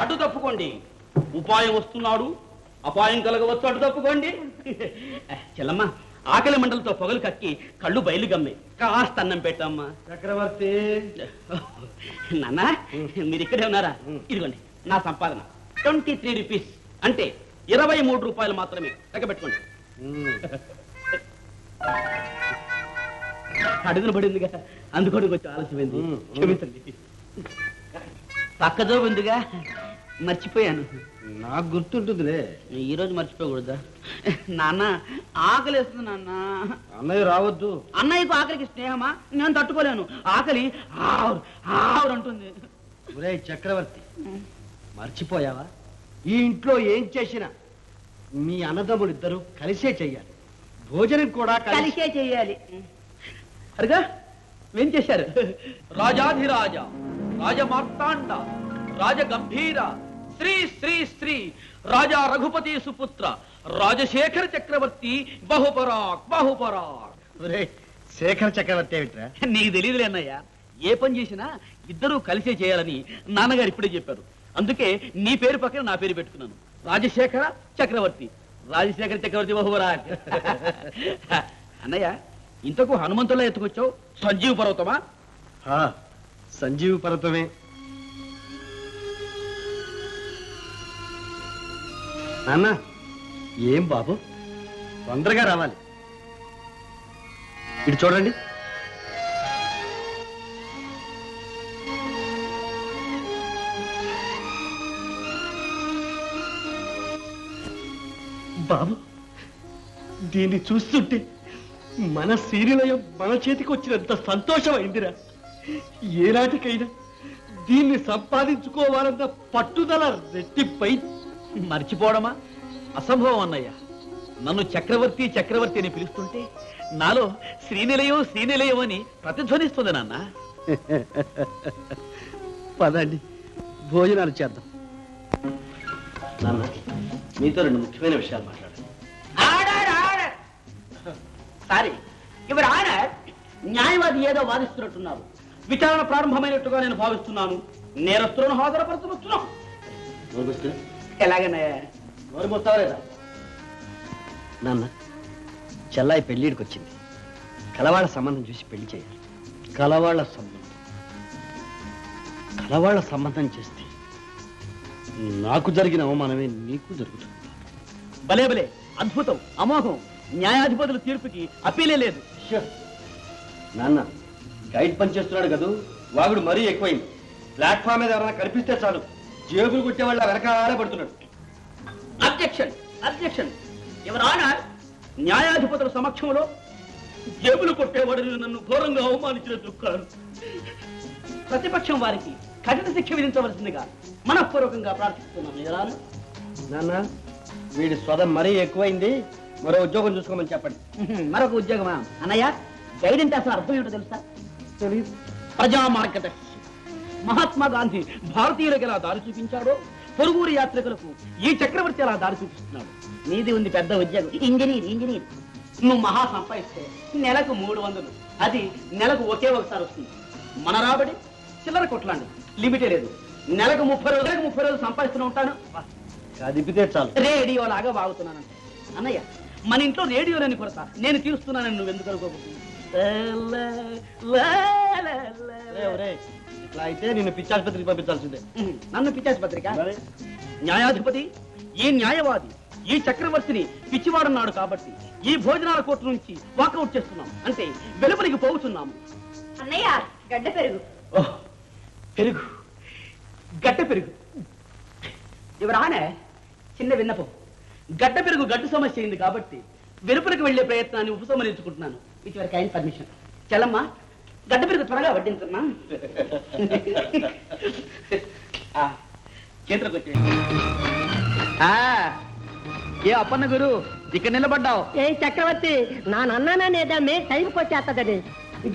అటు తప్పుకోండి. ఉపాయం వస్తున్నాడు అపాయం కలగవచ్చు అటు తప్పుకోండి. చెల్లమ్మ ఆకలి మండలతో పొగలు కక్కి కళ్ళు బయలు గమ్మే. కాస్త అన్నం పెట్టమ్మా. చక్రవర్తి. నాన్న మీరు ఇక్కడే ఉన్నారా? ఇదిగోండి నా సంపాదన. Twenty three rupees. అంటే ఇరవై మూడు రూపాయలు మాత్రమే. లెక్క పెట్టుకోండి అడుగున పడిందిగా. అందుకోవడం కొంచెం ఆలస్యమైంది. క్షమించండి. పక్కదో ఉందిగా. మర్చిపోయాను. నాకు గుర్తుంటుందిలే. ఈ రోజు మర్చిపోకూడదా? నాన్న ఆకలి వేస్తుంది నాన్న. అన్నయ్య రావద్దు. అన్నయ్యకు ఆకలికి స్నేహమా? నేను తట్టుకోలేను. ఆకలి ఆవురు ఆవురు అంటుంది. ఒరేయ్ చక్రవర్తి మర్చిపోయావా? ఈ ఇంట్లో ఏం చేసినా మీ అన్నదమ్ములు ఇద్దరు కలిసే చెయ్యాలి. భోజనం కూడా కలిసి చేయాలి అరుగా. ఏం చేశారు? రాజాధిరాజ. రాజమార్తాండ రాజగంభీర శ్రీ శ్రీ శ్రీ రాజా రఘుపతి సుపుత్ర రాజశేఖర చక్రవర్తి బహుపరాక్ బహుపరాక్. శేఖర్ చక్రవర్తి ఏమిట్రా? నీకు తెలియదులే అన్నయ్య ఏ పని చేసినా ఇద్దరూ కలిసే చేయాలని నాన్నగారు ఇప్పుడే చెప్పారు. అందుకే నీ పేరు పక్కన నా పేరు పెట్టుకున్నాను. రాజశేఖర చక్రవర్తి రాజశేఖర చక్రవర్తి బహువరాట్ అన్నయ్య ఇంతకు హనుమంతులా ఎత్తుకొచ్చావు? సంజీవ పర్వతమా? సంజీవ పర్వతమే. నాన్న ఏం బాబు? తొందరగా రావాలి. ఇటు చూడండి. బాబు దీన్ని చూస్తుంటే మన శ్రీనిలయం మన చేతికి వచ్చినంత సంతోషమైందిరా. ఏనాటికైనా దీన్ని సంపాదించుకోవాలన్న పట్టుదల రెట్టిపై మర్చిపోవడమా? అసంభవం అన్నయ్య. నన్ను చక్రవర్తి చక్రవర్తి అని పిలుస్తుంటే నాలో శ్రీనిలయం శ్రీనిలయం అని ప్రతిధ్వనిస్తుంది నాన్న. పదండి భోజనాలు చేద్దాం. నాన్న మీతో రెండు ముఖ్యమైన విషయాలు మాట్లాడాలి. సారీ యువర్ ఆర్డర్ న్యాయవాది ఏదో వాదిస్తున్నట్టున్నారు. విచారణ ప్రారంభమైనట్టుగా నేను భావిస్తున్నాను. నేరస్తులను హాజరుపరచవచ్చును? ఎలాగనే నోరు మూస్తావలేదా? నాన్న చెల్లాయి పెళ్ళిడికి వచ్చింది కలవాళ్ళ సంబంధం చూసి పెళ్ళి చేయాలి. కలవాళ్ళ సంబంధం. కలవాళ్ళ సంబంధం చేస్తే నాకు జరిగిన అవమానమే నీకు జరుగుతుంది. భలే భలే. అద్భుతం. అమోఘం. న్యాయాధిపతుల తీర్పుకి అప్పీలే లేదు. నాన్న గైడ్ పని చేస్తున్నాడు కదూ? వాగుడు మరీ ఎక్కువైంది. ప్లాట్ఫామ్ మీద ఎవరైనా కనిపిస్తే చాలు. జేబులు కొట్టేవాళ్ళ వెనకాలే పడుతున్నాడు అబ్జెక్షన్ అబ్జెక్షన్ ఎవరు ఆనర్ న్యాయాధిపతుల సమక్షంలో జేబులు కొట్టేవాడిని నన్ను ఘోరంగా అవమానించినందుకు కాదు ప్రతిపక్షం వారికి కఠిన శిక్ష విధించవలసిందిగా మనఃపూర్వకంగా ప్రార్థిస్తున్నాం నాన్న వీడి స్వదం మరీ ఎక్కువైంది. మరో ఉద్యోగం చూసుకోమని చెప్పండి. మరొక ఉద్యోగమా? అన్నయ్య గైడ్ అంటే అసలు అర్థం ఏంటో తెలుసా? తెలియదు ప్రజా మార్గదర్శి మహాత్మా గాంధీ భారతీయులకు ఎలా దారి చూపించాడో పొరుగురు యాత్రికులకు ఈ చక్రవర్తి ఎలా దారి చూపిస్తున్నాడు? నీది ఉంది పెద్ద ఉద్యోగం. Engineer engineer. నువ్వు మహా సంపాదిస్తే నెలకు మూడు వందలు. అది నెలకు ఒకే ఒకసారి వస్తుంది. మన రాబడి చిల్లర కొట్లాండి లిమిటే లేదు. నెలకు ముప్పై రోజులు నెలకు ముప్పై రోజులు సంపాదిస్తూనే ఉంటాను. కదిపితే చాలు. రేడియో లాగా వాగుతున్నానంటే అన్నయ్య మన ఇంట్లో రేడియో లేని కొరత. నేను తీరుస్తున్నానని నువ్వు ఎందుకు ఒరేయ్, ఇట్లా అయితే నిన్ను పిచ్చాసుపత్రికి పంపించాల్సిందే. నన్ను పిచ్చాసుపత్రిక? న్యాయాధిపతి ఈ న్యాయవాది ఈ చక్రవర్తిని పిచ్చివాడన్నాడు కాబట్టి ఈ భోజనాల కోర్టు నుంచి వాకౌట్ చేస్తున్నాం. అంటే వెలుపలికి పోతున్నాము. అన్నయ్య గడ్డ పెరుగు. ఓహ్, పెరుగు. గడ్డ పెరుగు. ఎవరానే చిన్న విన్నపం. గడ్డ పెరుగు గడ్డు సమస్య అయింది కాబట్టి వెలుపలికి వెళ్ళే ప్రయత్నాన్ని ఉపసంహరించుకుంటున్నాను with your kind permission. Chalamma గడ్డ పెరుగు త్వరగా వడ్డించమ్మా. ఆ, చేతులకు వచ్చే ఏ అప్పన్న గురు ఇక్కడ నిలబడ్డావు. ఏ చక్రవర్తి నా నన్నానేదమ్మే టైంకి వచ్చేస్తుందని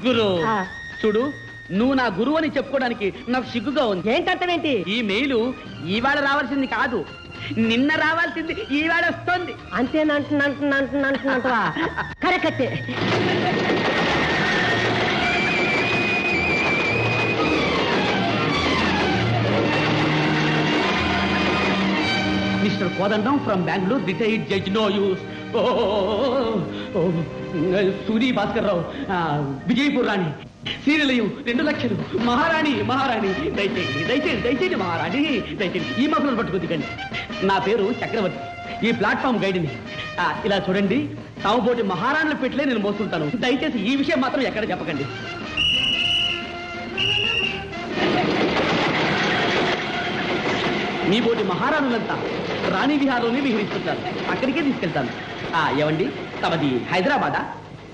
గురు ఆ. చూడు నువ్వు నా గురువు అని చెప్పుకోవడానికి నాకు సిగ్గుగా ఉంది. ఏంటంతమేంటి ఈ మెయిలు ఈవేళ రావాల్సింది కాదు నిన్న రావాల్సింది ఈవేళ వస్తుంది. అంతేనంటున్నంటున్నంటున్నంటున్నావా కరెక్టే inspector Kodandam from Bengaluru retired judge no use. Suri Bhaskar Rao Vijayapur Rani. Srinilayam రెండు లక్షలు. మహారాణి మహారాణి. దయచేయండి దయచేయండి దయచేయండి మహారాణి. దయచేయండి ఈ మొక్కలను పట్టుకుందికండి నా పేరు చక్రవర్తి. ఈ ప్లాట్ఫామ్ గైడ్ని ఇలా చూడండి. తాముపోటి మహారాణుల పెట్లే నేను మోస్తుంటాను. దయచేసి ఈ విషయం మాత్రం ఎక్కడ చెప్పకండి. మీ పోటీ మహారాణులంతా రాణి విహారంలోనే విహరిస్తుంటారు. అక్కడికే తీసుకెళ్తాను. ఆ ఏమండి? తమది హైదరాబాదా?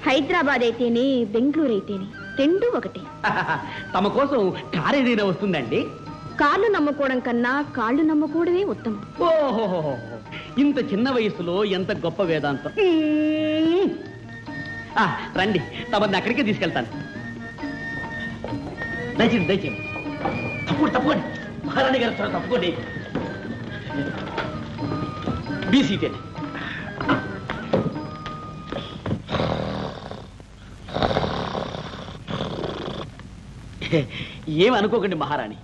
హైదరాబాద్ అయితేనే బెంగళూరు అయితేనే రెండు ఒకటి. తమ కోసం కార్ ఏదైనా వస్తుందండి? కాళ్ళు నమ్ముకోవడం కన్నా కాళ్ళు నమ్ముకోవడమే ఉత్తమం. ఓహో ఇంత చిన్న వయసులో ఎంత గొప్ప వేదాంతం. ఆ, రండి తమని అక్కడికే తీసుకెళ్తాను. దయచేయండి దయచేయండి. తప్పకుండా తప్పకుండా. మహారాణి గారు త్వరగా తప్పుకోండి. Be seated. ఏమనుకోకండి మహారాణి.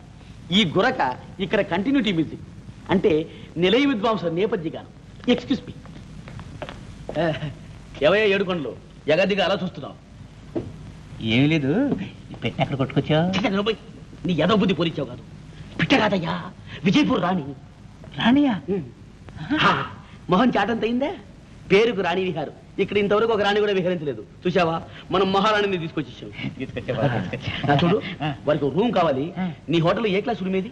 ఈ గురక ఇక్కడ కంటిన్యూటీ మ్యూజిక్ అంటే నిలయ విద్వాంస నేపథ్యగానం. ఎక్స్క్యూస్ మీ ఎవయో ఏడుకొండలు? ఎగదిగా అలా చూస్తున్నావు. ఏమీ లేదు. పెట్టి ఎక్కడ కొట్టుకొచ్చా చికెన్ పోయి, నీ ఎదో బుద్ధి పోలిచ్చావు కాదు. పిట్ట కాదయ్యా విజయపూర్ రాణి. రాణియా? మొహం చాటంత అయిందే? పేరుకు రాణి విహారు. ఇక్కడ ఇంతవరకు ఒక రాణి కూడా విహరించలేదు. చూసావా మనం మహారాణిని తీసుకొచ్చేసాం. చూడు వారికి రూమ్ కావాలి. నీ హోటల్ ఏ క్లాస్ రూమ్ ఏది?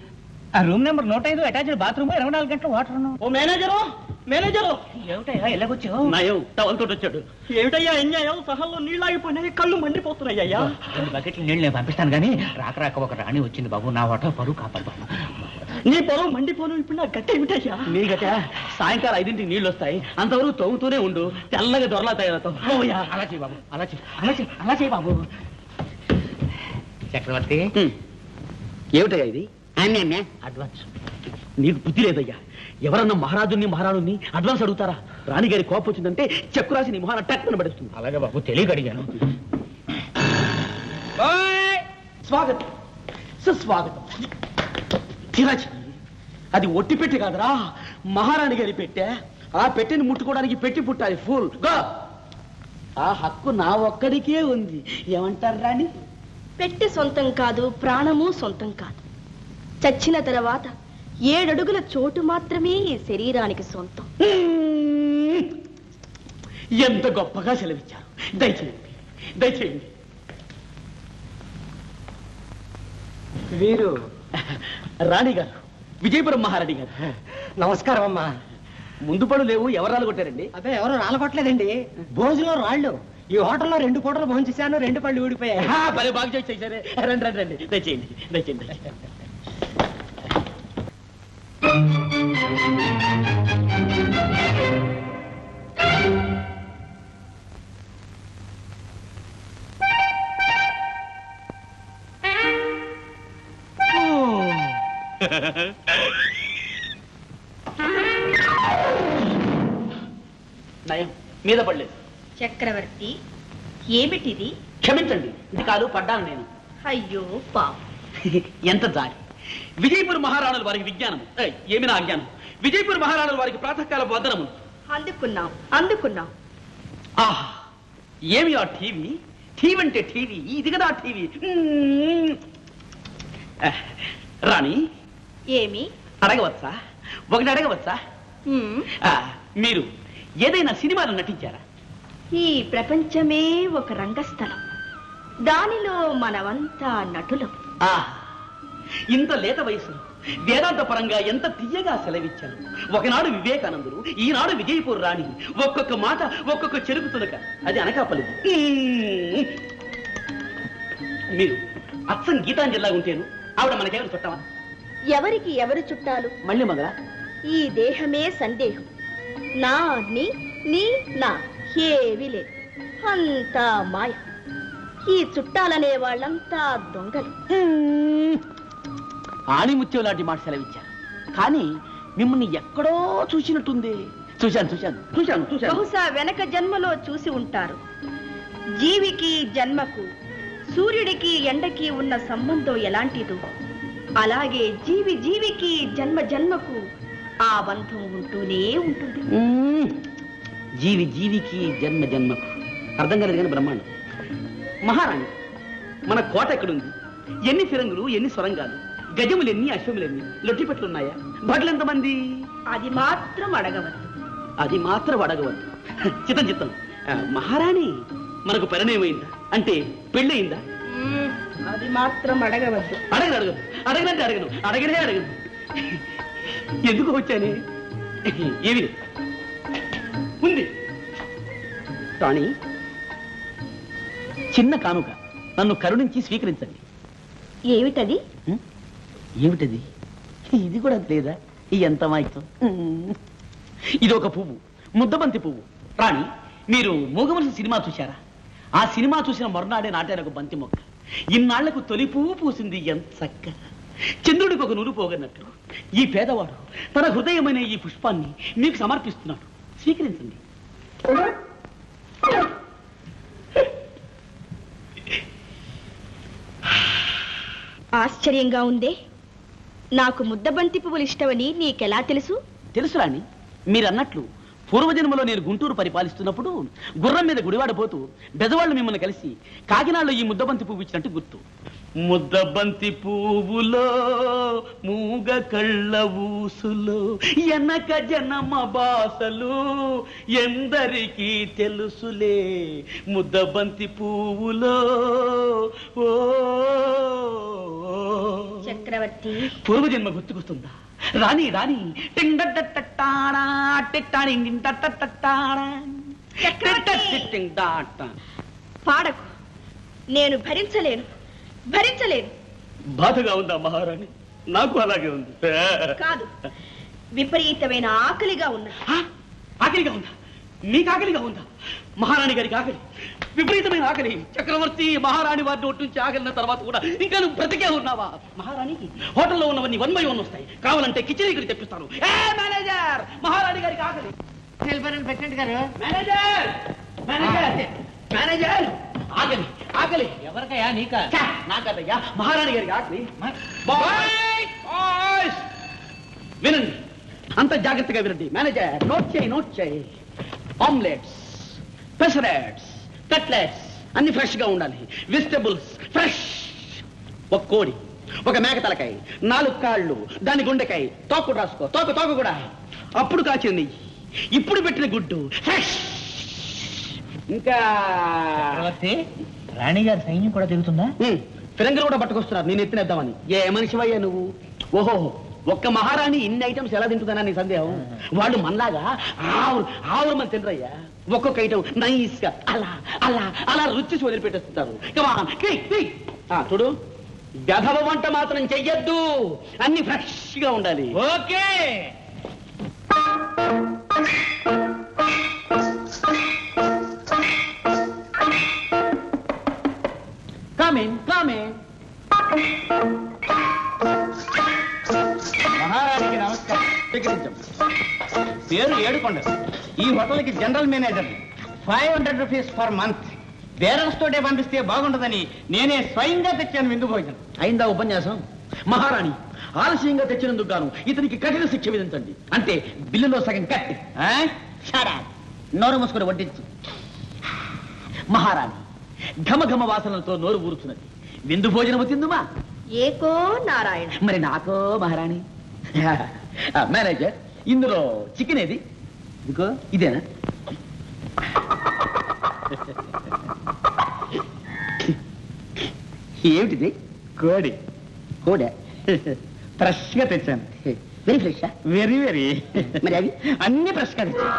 ఆ రూమ్ నెంబర్ నూట ఐదు అటాచ్డ్ బాత్రూమ్ ఇరవై నాలుగు గంటలు వాటర్ ఓ మేనేజరు! మేనేజరు! ఏమిటయ్యా ఎలాగొచ్చావు? నయం టవల్తో వచ్చాడు. ఏమిటయ్యా అన్యాయం? సహల్లో నీళ్ళాగిపోయినాయి కళ్ళు మండిపోతున్నాయి అయ్యా. రెండు బకెట్లు నీళ్ళు నేను పంపిస్తాను కానీ రాక రాక ఒక రాణి వచ్చింది బాబు నా వాట పరువు కాపాడు బాబు. నీ పొలం మండిపోను ఇప్పుడు నా గట్టి ఏమిటయ్యా? నీ గట సాయంకాలం ఐదింటికి నీళ్ళు వస్తాయి అంతవరకు తవ్వుతూనే ఉండు. తెల్లగా దొరలా తయారవుతావు. ఓయా అలా చేయి బాబు అలా చేయి అలా చేయి అలా చేయి బాబు. చక్రవర్తి. ఏమిటయ్యా ఇది? అడ్వాన్స్. నీకు బుద్ధి లేదయ్యా. ఎవరన్నా మహారాజుని మహారాణుని అడ్వాన్స్ అడుగుతారా? రాణిగారి కోపం వచ్చిందంటే చెక్కు రాసి నీ మొహాన టక్కున పడుస్తుంది. అలాగే బాబు తెలియక అడిగాను స్వాగతం సుస్వాగతం. అది ఒట్టి పెట్టి కాదురా. మహారాణి గారి పెట్టే ఆ పెట్టెని ముట్టుకోవడానికి పెట్టి పుట్టాలి ఫుల్ గో ఆ హక్కు నా ఒక్కడికే ఉంది. ఏమంటారు రాణి? పెట్టి సొంతం కాదు ప్రాణము సొంతం కాదు. చచ్చిన తర్వాత ఏడడుగుల చోటు మాత్రమే ఈ శరీరానికి సొంతం. ఎంత గొప్పగా సెలవిచ్చారు. దయచేయండి. దయచేయండి. వీరు రాణి గారు విజయపురం మహారాణి గారు. నమస్కారం అమ్మా. ముందు పడు లేవు ఎవరాలు కొట్టారండి? అదే ఎవరు రాలగొట్టలేదండి భోజనం రాళ్ళు. ఈ హోటల్లో రెండు పూటలు భోంచేశాను రెండు పళ్ళు ఊడిపోయాయి. ఆ, భలే బాగా చేసి చేశారే. రండి రండి రండి. దయచేయండి దయచేయండి. నయం. మీద పడలేదు. చక్రవర్తి ఏమిటిది? క్షమించండి ఇది కాదు పడ్డాను నేను. అయ్యో పాప. ఎంత జాలి విజయపుర మహారాణుల వారికి విజ్ఞానం ఏమి నా అజ్ఞానం? విజయపుర మహారాణుల వారికి ప్రాతకాల వందనము. అందుకున్నాం అందుకున్నాం. ఆహ్ ఏమి ఆ టీవీ? టీవీ అంటే టీవీ ఇది కదా టీవీ. రాణి ఏమి? అడగవచ్చా? ఒకటి అడగవచ్చా? ఆ, మీరు ఏదైనా సినిమాలో నటించారా? ఈ ప్రపంచమే ఒక రంగస్థలం. దానిలో మనమంతా నటులం. ఆ ఇంత లేత వయసులో వేదాంత పరంగా ఎంత తీయగా సెలవిచ్చారు ఒకనాడు వివేకానందుడు ఈనాడు విజయపూర్ రాణి. ఒక్కొక్క మాట ఒక్కొక్క చెరుకు తునక. అది అనకాపల్లి. మ్మ్. మీరు అచ్చం గీతాంజలిలా ఉంటేను ఆవిడ మనకేమైనా చుట్టామా ఎవరికి ఎవరు చుట్టాలు? మళ్ళీ మొదలా ఈ దేహమే సందేహం. నా నీ నీ నా. ఏవి లేదు. అంతా మాయ. ఈ చుట్టాలనే వాళ్ళంతా దొంగలు. ఆణిముత్యం లాంటి మాట సెలవిచ్చారు. కానీ మిమ్మల్ని ఎక్కడో చూసినట్టుంది. చూశాను చూశాను చూశాను చూశాను. బహుశా వెనక జన్మలో చూసి ఉంటారు. జీవికి జన్మకు సూర్యుడికి ఎండకి ఉన్న సంబంధం ఎలాంటిదో. అలాగే జీవి జీవికి జన్మ జన్మకు ఆ బంధం ఉంటూనే ఉంటుంది. జీవి జీవికి జన్మ జన్మకు అర్థం కాలేదు కానీ బ్రహ్మాండం. మహారాణి మన కోట ఎక్కడుంది? ఎన్ని ఫిరంగులు ఎన్ని స్వరంగాలు గజములు ఎన్ని అశ్వములు ఎన్ని? లొట్టిపెట్లు ఉన్నాయా భటులు ఎంతమంది? అది మాత్రం అడగవద్దు. అది మాత్రం అడగవద్దు. చిత్తం చిత్తం. మహారాణి మనకు పరిణయమైందా అంటే పెళ్ళయిందా? అది మాత్రం అడగవద్దు. అడగను అడగను. అడగనంటే అడగను. అడగనే అడగను. ఎందుకు వచ్చానే? ఏమి? లేదు. ఉంది. రాణి చిన్న కానుక. నన్ను కరుణించి స్వీకరించండి. ఏమిటది? ఏమిటది? ఇది కూడా లేదా? ఎంత మాయితం ఇది ఒక పువ్వు. ముద్దబంతి పువ్వు. రాణి మీరు మూగమనిషి సినిమా చూశారా? ఆ సినిమా చూసిన మరునాడే నాటారు ఒక బంతి మొక్క. ఇన్నాళ్ళకు తొలి పువ్వు పూసింది ఎంత చక్క చంద్రుడికి ఒక నూరు పోగన్నట్టు. ఈ పేదవాడు తన హృదయమైన ఈ పుష్పాన్ని మీకు సమర్పిస్తున్నాడు. స్వీకరించండి. ఆశ్చర్యంగా ఉందే. నాకు ముద్దబంతి పువ్వులు ఇష్టమని నీకెలా తెలుసు? తెలుసు రాణి మీరు అన్నట్లు పూర్వజన్మలో నేను గుంటూరు పరిపాలిస్తున్నప్పుడు గుర్రం మీద గుడివాడ పోతూ బెజవాళ్ళు మిమ్మల్ని కలిసి కాకినాడలో ఈ ముద్దబంతి పువ్వు ఇచ్చినట్టు గుర్తు. ముద్దబంతి పువ్వులో మూగ కళ్ళ ఊసులో ఎనక జనమ బాసలు ఎందరికీ తెలుసులే ముద్దబంతి పువ్వులో. ఓ చక్రవర్తి. పూర్వజన్మ గుర్తుకొస్తుందా? రాణి రాణి. టింగట్టట్టాడా టిట్టాడింగిటట్టట్టాడా టిట్టింగ్టాట. పాడకు. నేను భరించలేను. భరించలేను. బాధగా ఉందా మహారాణి? నాకు అలాగే ఉంది. కాదు. విపరీతమైన ఆకలిగా ఉన్నది ఆ, ఆకలిగా ఉందా? మీకు ఆకలిగా ఉందా? మహారాణి గారికి ఆకలి. విపరీతమైన ఆకలి. చక్రవర్తి మహారాణి వారిని ఒట్టించి ఆకలిన తర్వాత కూడా ఇంకా నువ్వు బ్రతికే ఉన్నావా? మహారాణికి హోటల్లో ఉన్నవన్నీ వన్ బై వన్ వస్తాయి. కావాలంటే కిచెన్ ఇక్కడ తెప్పిస్తాను. ఏ మేనేజర్! మహారాణి గారికి ఆకలి. ప్రెసిడెంట్ గారు. మేనేజర్! మేనేజర్! మేనేజర్! ఆకలి ఆకలి. ఎవరికయ్యా నీకా? ఛా, నాకదయ్యా. మహారాణి గారికి ఆకలి. వినండి. అంత జాగ్రత్తగా వినండి. మేనేజర్ నోట్ చేయి నోట్ చేయి. ఆమ్లెట్స్. పెసరెట్స్ కట్లెట్స్ అన్ని ఫ్రెష్గా ఉండాలి. వెజిటబుల్స్ ఫ్రెష్ ఒక కోడి ఒక మేక తలకాయ నాలుగు కాళ్ళు దాని గుండెకాయ. తోకు రాసుకో తోక తోక కూడా. అప్పుడు కాచిన నెయ్యి ఇప్పుడు పెట్టిన గుడ్డు ఫ్రెష్ ఇంకా చక్రవర్తి రాణిగారి సైన్యం కూడా తిరుగుతుందా? ఫిరంగులు కూడా పట్టుకొస్తున్నారు నేను ఎత్తినేద్దామని. ఏ మనిషివయ్యా నువ్వు? ఓహో ఒక్క మహారాణి ఇన్ని ఐటమ్స్ ఎలా తింటుందన్నా నీ సందేహం? వాళ్ళు మనలాగా ఆవురు ఆవురు మంది తినరయ్యా? ఒక్కొక్క ఐటమ్ నైస్గా అలా అలా అలా రుచి. ఆ, చూడు. గధవ వంట మాత్రం చెయ్యొద్దు. అన్ని ఫ్రెష్గా ఉండాలి. ఓకే. కామెన్ కామెన్ మహారాణికి నమస్కారం. స్వీకరించం పేరు ఏడుకొండ. ఈ హోటల్కి general manager five hundred rupees per month. Bearers తోటే పంపిస్తే బాగుంటుందని నేనే స్వయంగా తెచ్చాను విందు భోజనం. అయిందా ఉపన్యాసం? మహారాణి ఆలస్యంగా తెచ్చినందుకు గాను ఇతనికి కఠిన శిక్ష విధించండి. అంటే బిల్లులో సగం కట్టి. నోరు మూసుకొని వడ్డించు. మహారాణి ఘమ ఘమ వాసనలతో నోరు ఊరుతున్నది. విందు భోజనము తిందుమా? ఏకో నారాయణ. మరి నాకో మహారాణి? మేనేజర్ ఇందులో చికెన్ ఏది? ఇదిగో ఇదేనా? ఏమిటిది? కోడి. కోడా? ఫ్రెష్గా తెచ్చాను వెరీ ఫ్రెషా వెరీ వెరీ మరి అవి? అన్ని ఫ్రెష్గా తెచ్చాను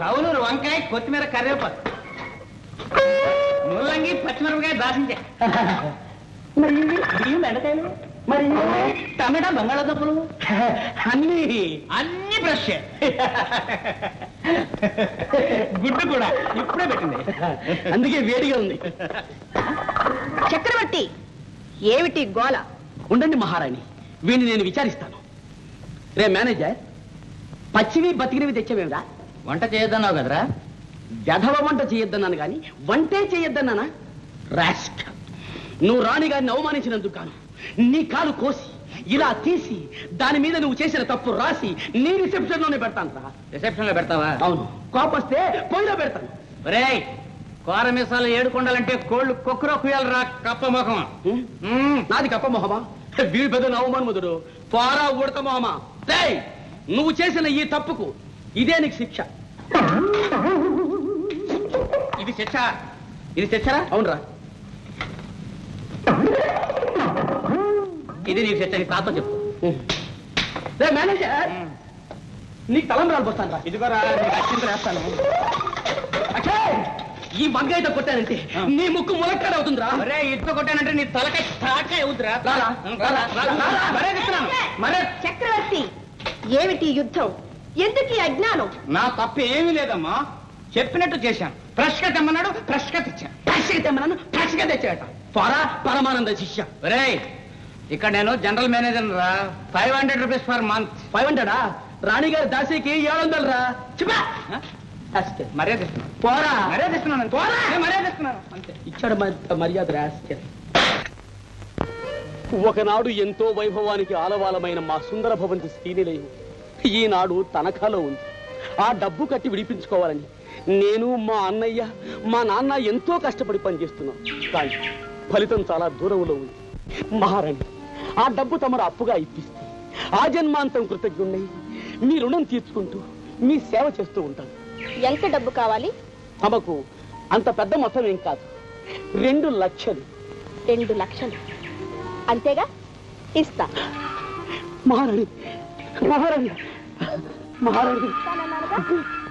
కౌలూరు వంకాయ కొత్తిమీర కరివేపాకు. ముల్లంగి పచ్చిమిరపకాయ దాసించే. మరి? ఇవి బెండకాయలు? మరి? టమాటా బంగాళాదుంపలు? అన్ని. అన్ని ఫ్రెష్ గుడ్డు కూడా ఇప్పుడే పెట్టింది. అందుకే వేడిగా ఉంది. చక్రవర్తి ఏమిటి గోల? ఉండండి మహారాణి వీడిని నేను విచారిస్తాను. రే మేనేజర్ పచ్చివి బతికినవి తెచ్చావేమిరా? వంట చేయొద్దన్నావు కదరా? వ్యధవ వంట చేయొద్దన్నాను కానీ వంటే చేయొద్దన్నానా? రాష్క నువ్వు రాణి గారిని అవమానించినందుకు గాను. నీ కాలు కోసి ఇలా తీసి దాని మీద నువ్వు చేసిన తప్పు రాసి నీ రిసెప్షన్లోనే పెడతాను రా. రిసెప్షన్లో పెడతావా? అవును. కోపస్తే పొయ్యిలో పెడతాను. ఒరేయ్ కోర మీసాలు ఏడుకొండాలంటే కోళ్ళు కొక్కురో కుయాలి రా కప్ప ముఖం హ్మ్? నాది కప్ప మొహమా వీడు పెద్ద అవమానముదుడు. పారా ఉడత మొహమా? రేయ్ నువ్వు చేసిన ఈ తప్పుకు ఇదే నీకు శిక్ష. ఇది శిక్ష. ఇది శిక్షరా? అవునరా. ఇది నీకు శిక్ష నీ తాత చెప్పు. రే మేనేజర్! నీకు తలంబరాలు పోస్తాను రా. ఇదిగోరా వేస్తాను. అక్షయ్! ఈ మగ్గైతే కొట్టానంటే నీ ముక్కు ములక్కాడ అవుతుందిరా ఒరే ఇటుక కొట్టానంటే నీ తలకాయ తాకాయ అవుతురా. మరే మరే చక్రవర్తి ఏమిటి యుద్ధం? ఎందుకు ఈ అజ్ఞానం? నా తప్పు ఏమీ లేదమ్మా. చెప్పినట్టు చేశాను. ఫ్రెష్గా తెమ్మన్నాడు ఫ్రెష్గా తెచ్చాను. ఫ్రెష్గా తెమ్మన్నాను ఫ్రెష్గా తెచ్చాట పరా పరమానంద శిష్య. ఒరేయ్ ఇక్కడ నేను జనరల్ మేనేజర్ రా. Five hundred rupees per month. Five హండ్రెడా? Rani గారి దాసికి ఏడు వందలు రా. చెప్పా. మర్యాద ఇస్తున్నాను. పోరా. మర్యాద ఇస్తున్నాను పోరా. నేను మర్యాద ఇస్తున్నాను? అంతే. ఇచ్చాడు మర్యాద రాస్కెల్. ఒకనాడు ఎంతో వైభవానికి ఆలవాలమైన మా సుందర భవంతి శ్రీనిలయం ఈనాడు తనఖాలో ఉంది. ఆ డబ్బు కట్టి విడిపించుకోవాలని. నేను మా అన్నయ్య మా నాన్న ఎంతో కష్టపడి పనిచేస్తున్నాం. కానీ ఫలితం చాలా దూరంలో ఉంది. మహారాణి ఆ డబ్బు తమరు అప్పుగా ఇప్పిస్తే ఆ జన్మాంతం కృతజ్ఞుణ్ణి. మీ రుణం తీర్చుకుంటూ మీ సేవ చేస్తూ ఉంటాను. ఎంత డబ్బు కావాలి? తమకు అంత పెద్ద మొత్తం ఏం కాదు. రెండు లక్షలు. రెండు లక్షలు. అంతేగా? ఇస్తా. మహారాణి మహారాణి మహారాణి?